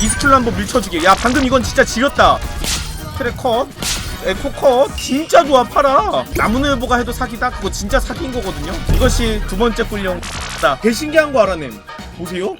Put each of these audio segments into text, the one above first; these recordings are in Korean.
이 스킬로 한번 밀쳐주게. 야 방금 이건 진짜 지렸다. 트랙 컷. 에코 컷. 진짜 좋아 팔아. 나무늘보가 해도 사기다? 그거 진짜 사기인 거거든요. 이것이 두 번째 꿀용 다 개 신기한 거 알아냄. 보세요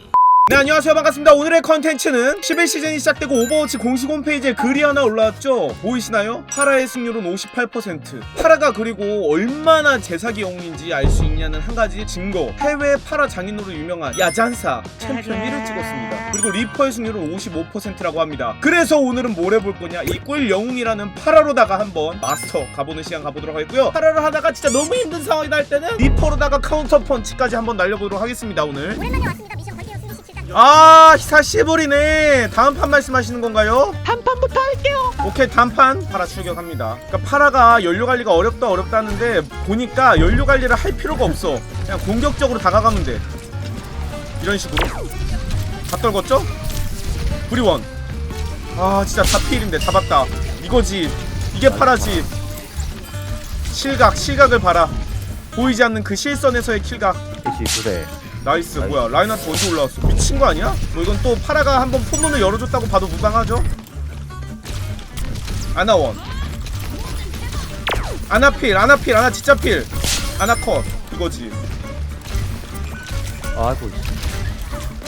네 안녕하세요. 반갑습니다. 오늘의 컨텐츠는 11시즌이 시작되고 오버워치 공식 홈페이지에 글이 하나 올라왔죠? 보이시나요? 파라의 승률은 58% 파라가 그리고 얼마나 제사기 영웅인지 알 수 있냐는 한 가지 증거. 해외 파라 장인으로 유명한 야잔사 챔피언 1을 찍었습니다. 그리고 리퍼의 승률은 55%라고 합니다. 그래서 오늘은 뭘 해볼 거냐? 이 꿀 영웅이라는 파라로다가 한번 마스터 가보는 시간 가보도록 하겠고요. 파라를 하다가 진짜 너무 힘든 상황이다 할 때는 리퍼로다가 카운터 펀치까지 한번 날려보도록 하겠습니다 오늘. 오랜만에 왔습니다. 아 히사시부리네 다음 판 말씀하시는 건가요? 단판부터 할게요. 오케이 단판 파라 출격합니다. 그러니까 파라가 연료 관리가 어렵다 어렵다 하는데 보니까 연료 관리를 할 필요가 없어. 그냥 공격적으로 다가가면 돼. 이런 식으로. 다 떨궜죠? 브리원. 아 진짜 다 피일인데 잡았다. 이거지. 이게 파라지. 실각 실각을 봐라. 보이지 않는 그 실선에서의 킬각. 29대. 나이스 뭐야. 라인한테 언제 올라왔어? 미친 거 아니야? 뭐 이건 또 파라가 한번 포문을 열어줬다고 봐도 무방하죠? 아나원. 아나필 아나필 아나 진짜 필. 아나컷. 이거지. 아이고.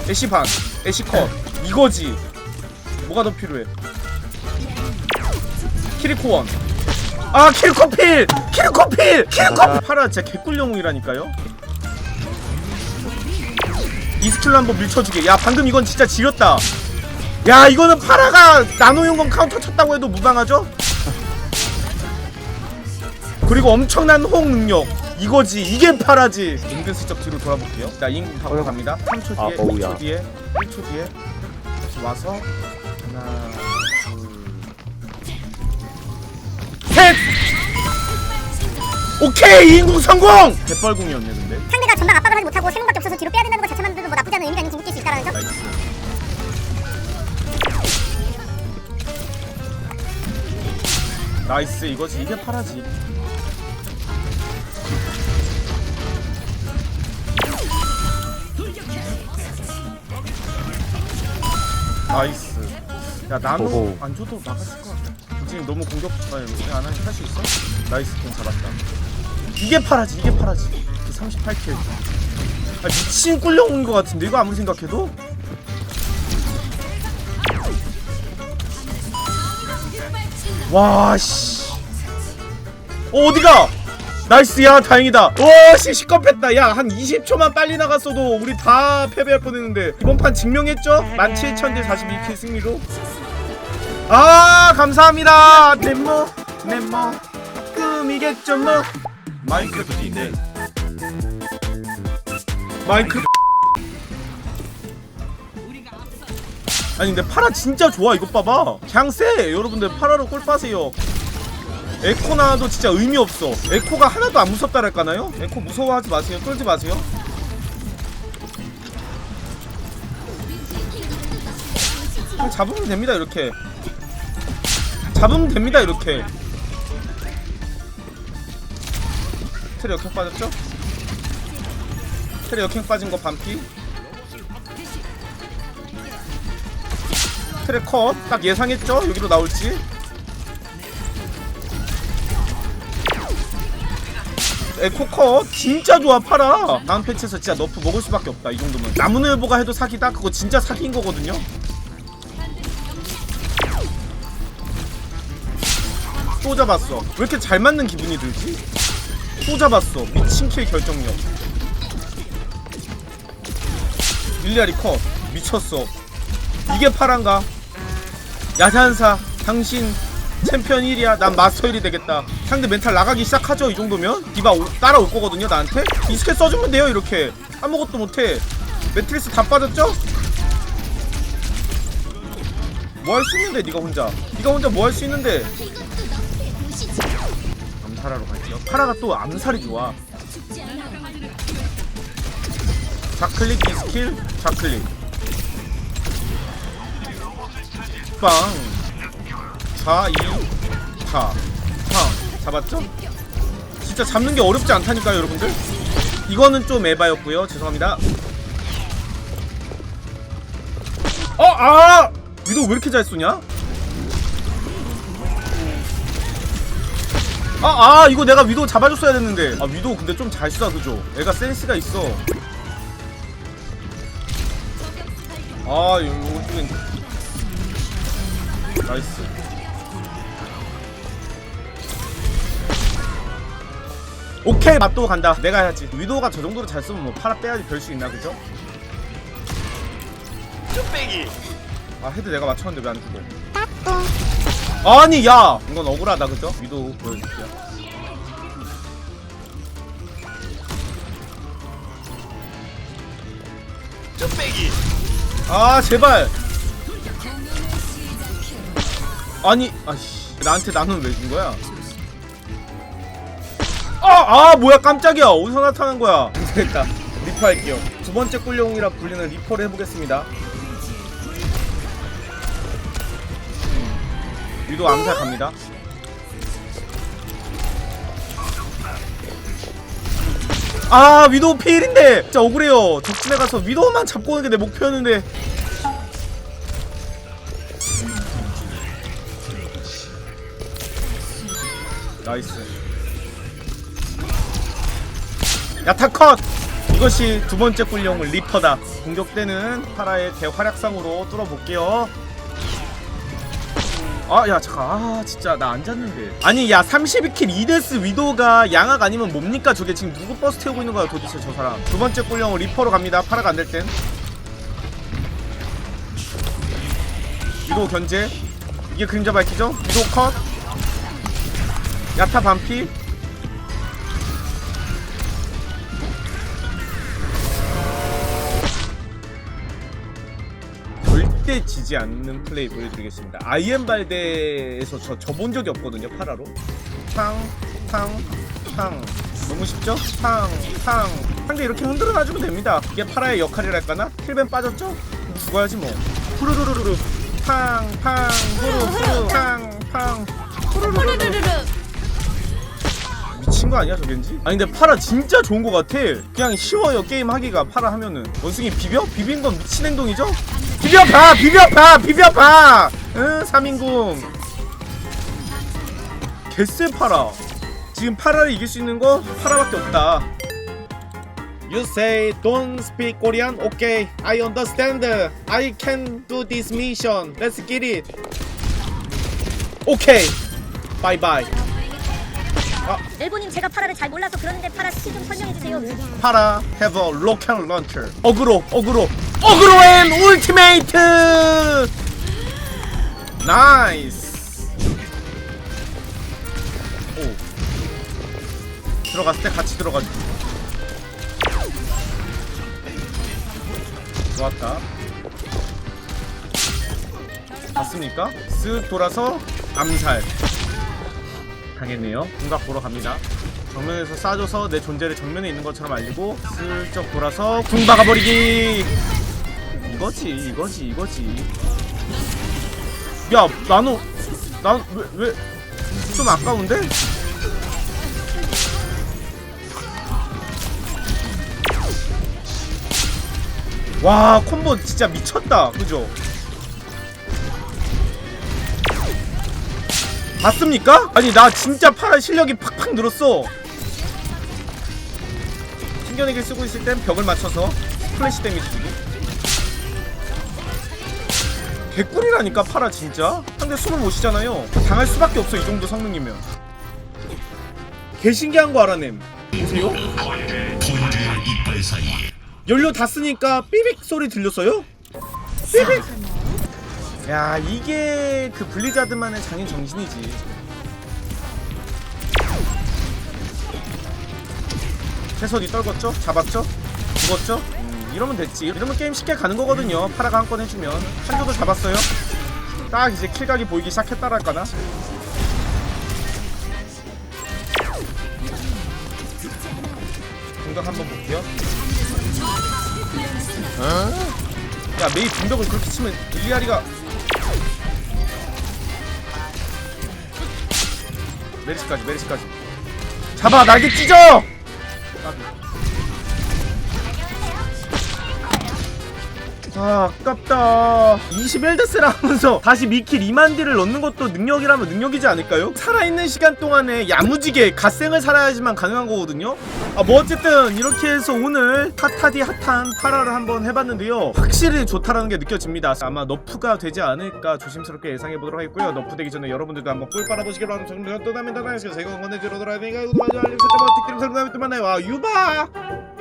애쉬 반 애쉬 컷. 이거지. 뭐가 더 필요해? 키리코 원. 아 키리코 필! 키리코 필! 키리코필 파라 진짜 개꿀 영웅이라니까요 이 스킬로 한번 밀쳐주게. 야 방금 이건 진짜 지렸다. 야 이거는 파라가 나노용건 카운터 쳤다고 해도 무방하죠? 그리고 엄청난 호응 능력. 이거지. 이게 파라지. 은근슬쩍 뒤로 돌아볼게요. 자 인구 타고 갑니다. 3초 아, 뒤에 어우야. 1초 뒤에 1초 뒤에. 와서 하나 둘셋! 오케이! 인구 성공! 대뻘궁이었네 근데 상대가 전방 압박을 하지 못하고 세 명밖에 없어서 뒤로 빼야 된다는 것 자체만 않은 의미가 있는지 느낄 수 있다는 점. 나이스 나이스 이거지. 이게 파라지. 나이스. 야 오호. 안 줘도 막았을 것 같아. 지금 너무 공격 아니 안 하지 할수 있어? 나이스 공 잡았다. 이게 파라지 이게 파라지. 38킬 아 미친 꿀영웅인 것 같은데 이거 아무리 생각해도? 와씨. 어 어디가? 나이스 야 다행이다. 와씨 시겁했다. 야 한 20초만 빨리 나갔어도 우리 다 패배할 뻔했는데. 이번 판 증명했죠? 17,000대 42킬 승리로. 아 감사합니다. 넷모 넷모. 꿈이겠죠 뭐. 마인크래프트 인데 마인크래프트 아니 근데 파라 진짜 좋아 이것 봐봐. 그냥 쎄. 여러분들 파라로 꿀 빠세요. 에코 나와도 진짜 의미 없어. 에코가 하나도 안 무섭다랄까나요? 에코 무서워하지 마세요. 쫄지 마세요. 잡으면 됩니다 이렇게. 잡으면 됩니다 이렇게. 트레 역행 빠졌죠? 트레 역행 빠진 거 반피. 트레 컷딱 예상했죠? 여기로 나올지? 에코 컷. 진짜 좋아 팔아. 다음 패치에서 진짜 너프 먹을 수밖에 없다 이 정도면. 나무늘보가 해도 사기다? 그거 진짜 사기인 거거든요. 또 잡았어. 왜 이렇게 잘 맞는 기분이 들지? 또 잡았어. 미친 킬 결정력 밀리아리 컷 미쳤어. 이게 파란가? 야산사 당신 챔피언 1이야. 난 마스터 1이 되겠다. 상대 멘탈 나가기 시작하죠 이 정도면? 디바 오- 따라올 거거든요 나한테? 이 스킬 써주면 돼요 이렇게. 아무것도 못해. 매트리스 다 빠졌죠? 뭐 할 수 있는데 네가 혼자? 네가 혼자 뭐 할 수 있는데? 암살하러 갈게요. 파라가 또 암살이 좋아 좌클릭 이 스킬 좌클릭 빵 4, 2, 4, 3 잡았죠? 진짜 잡는 게 어렵지 않다니까요 여러분들 이거는 좀 에바였고요 죄송합니다 어! 아! 위도 왜 이렇게 잘 쏘냐? 아, 아, 이거 내가 위도 잡아줬어야 됐는데. 아, 위도 근데 좀 잘 쏴, 그죠? 애가 센스가 있어. 아, 요, 요쪽엔. 나이스. 오케이, 맛도 간다. 내가 해야지. 위도가 저 정도로 잘 쏘면 뭐 팔아 빼야지 별 수 있나, 그죠? 아, 헤드 내가 맞췄는데 왜 안 죽어? 아니, 야! 이건 억울하다, 그죠? 위도 보여줄게요. 아 제발. 아니 아씨 나한테 나는 왜준 거야? 아, 아 뭐야 깜짝이야. 어디서 나타난 거야? 됐다 리퍼 할게요. 두 번째 꿀용이라 불리는 리퍼를 해보겠습니다. 음, 위도 암살 갑니다 아 위도우 필인데. 진짜 억울해요. 적진에 가서 위도우만 잡고 오는 게 내 목표였는데. 나이스. 야타컷! 이것이 두 번째 꿀용 리퍼다. 공격 때는 파라의 대활약상으로 뚫어볼게요 아 야 잠깐. 아 진짜 나안 잤는데. 아니 야 32킬 이데스 위도가 양악 아니면 뭡니까 저게? 지금 누구 버스 태우고 있는 거야 도대체 저 사람? 두 번째 꿀령 리퍼로 갑니다. 파라가 안 될 땐. 위도 견제. 이게 그림자 밝히죠? 위도 컷. 야타 반피 절대 지지 않는 플레이 보여드리겠습니다. 아이엠 발대에서 저 져본 적이 없거든요, 파라로. 탕, 탕, 탕. 너무 쉽죠? 탕, 탕. 상대 이렇게 흔들어 놔주면 됩니다. 이게 파라의 역할이랄까나? 힐벤 빠졌죠? 죽어야지 뭐. 후루루루루. 팡, 팡, 후루, 후루, 팡, 팡. 후루루루루. 미친 거 아니야 저겐지? 아니 근데 파라 진짜 좋은 거 같아 그냥 쉬워요 게임 하기가 파라 하면은 원숭이 비벼? 비빈 건 미친 행동이죠? 비벼봐 비벼봐 비벼봐 응 3인궁 개쎄 파라 지금 파라를 이길 수 있는 거 파라밖에 없다 You say don't speak Korean? Okay, I understand. I can do this mission. Let's get it. Okay. Bye bye. 일본님 제가 파라를 잘 몰라서 그러는데 파라 시좀 설명해 주세요. 파라 have a local launcher 어그로 어그로 어그로 앤 울티메이트 나이스 오 들어갔을 때 같이 들어가지 좋았다 봤습니까? 쓱 돌아서 암살 당했네요. 궁각 보러 갑니다. 정면에서 쏴줘서 내 존재를 정면에 있는 것처럼 알리고 슬쩍 돌아서 궁 박아버리기. 이거지, 이거지, 이거지. 야, 나노, 난왜 왜? 좀 아까운데? 와, 콤보 진짜 미쳤다, 그죠? 봤습니까? 아니 나 진짜 파라 실력이 팍팍 늘었어 튕겨내기 쓰고 있을 땐 벽을 맞춰서 플래시 데미지 주기 개꿀이라니까 파라 진짜 상대 숨을 못 쉬잖아요 당할 수밖에 없어 이 정도 성능이면 개 신기한 거 알아냄 보세요 연료 다 쓰니까 삐빅 소리 들렸어요? 삐빅 야 이게 그 블리자드만의 장인 정신이지 최선이 떨궜죠? 잡았죠? 죽었죠? 음, 이러면 됐지. 이러면 게임 쉽게 가는 거거든요. 파라가 한 건 해주면. 한조도 잡았어요. 딱 이제 킬각이 보이기 시작했다랄까나? 공격 한번 볼게요. 야 메이 분벽을 그렇게 치면 릴리아리가 메리시까지 메리시까지. 잡아 날개 찢어 아 아깝다. 21데스를 하면서 다시 미킬 2만 딜을 넣는 것도 능력이라면 능력이지 않을까요? 살아있는 시간 동안에 야무지게 갓생을 살아야지만 가능한 거거든요. 아 뭐 어쨌든 이렇게 해서 오늘 핫하디 핫한 파라를 한번 해봤는데요. 확실히 좋다라는 게 느껴집니다. 아마 너프가 되지 않을까 조심스럽게 예상해보도록 하겠고요. 너프 되기 전에 여러분들도 한번 꿀 빨아보시길 바랍니다 저는 또 다음에 또 다음에 제가 건네주러 돌아야 되니까 구독, 알림 설정 부탁드립니다 다음에 또 만나요. 아 유바